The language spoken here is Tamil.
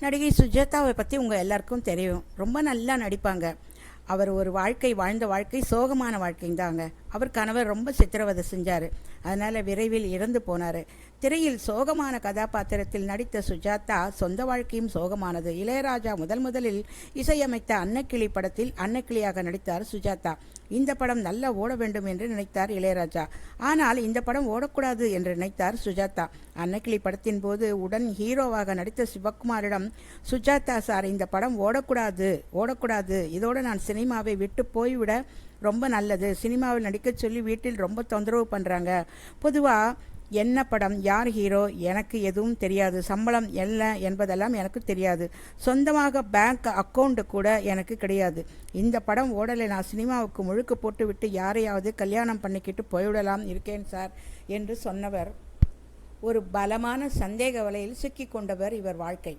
நடிகை சுஜாதாவை பற்றி உங்கள் எல்லாருக்கும் தெரியும். ரொம்ப நல்லா நடிப்பாங்க. அவர் ஒரு வாழ்க்கை வாழ்ந்த வாழ்க்கை சோகமான வாழ்க்கைந்தாங்க அவர் கணவர் ரொம்ப சித்திரவதை செஞ்சார். அதனால் விரைவில் இறந்து போனார். திரையில் சோகமான கதாபாத்திரத்தில் நடித்த சுஜாதா சொந்த வாழ்க்கையும் சோகமானது. இளையராஜா முதல் முதலில் இசையமைத்த அன்னக்கிளி படத்தில் அன்னக்கிளியாக நடித்தார் சுஜாதா. இந்த படம் நல்லா ஓட வேண்டும் என்று நினைத்தார் இளையராஜா. ஆனால் இந்த படம் ஓடக்கூடாது என்று நினைத்தார் சுஜாதா. அன்னக்கிளி படத்தின் போது உடன் ஹீரோவாக நடித்த சிவகுமாரிடம் சுஜாதா சார் இந்த படம் ஓடக்கூடாது ஓடக்கூடாது. இதோடு நான் சினிமாவை விட்டு போய்விட ரொம்ப நல்லது. சினிமாவில் நடிக்க சொல்லி வீட்டில் ரொம்ப தொந்தரவு பண்ணுறாங்க பொதுவாக என்ன படம் யார் ஹீரோ எனக்கு எதுவும் தெரியாது. சம்பளம் என்ன என்பதெல்லாம் எனக்கு தெரியாது. சொந்தமாக பேங்க் அக்கௌண்ட் கூட எனக்கு கிடையாது. இந்த படம் ஓடலை. நான் சினிமாவுக்கு முழுக்க போட்டுவிட்டு யாரையாவது கல்யாணம் பண்ணிக்கிட்டு போய்விடலாம் இருக்கேன் சார் என்று சொன்னவர். ஒரு பலமான சந்தேக வலையில் சிக்கிக் கொண்டவர் இவர் வாழ்க்கை.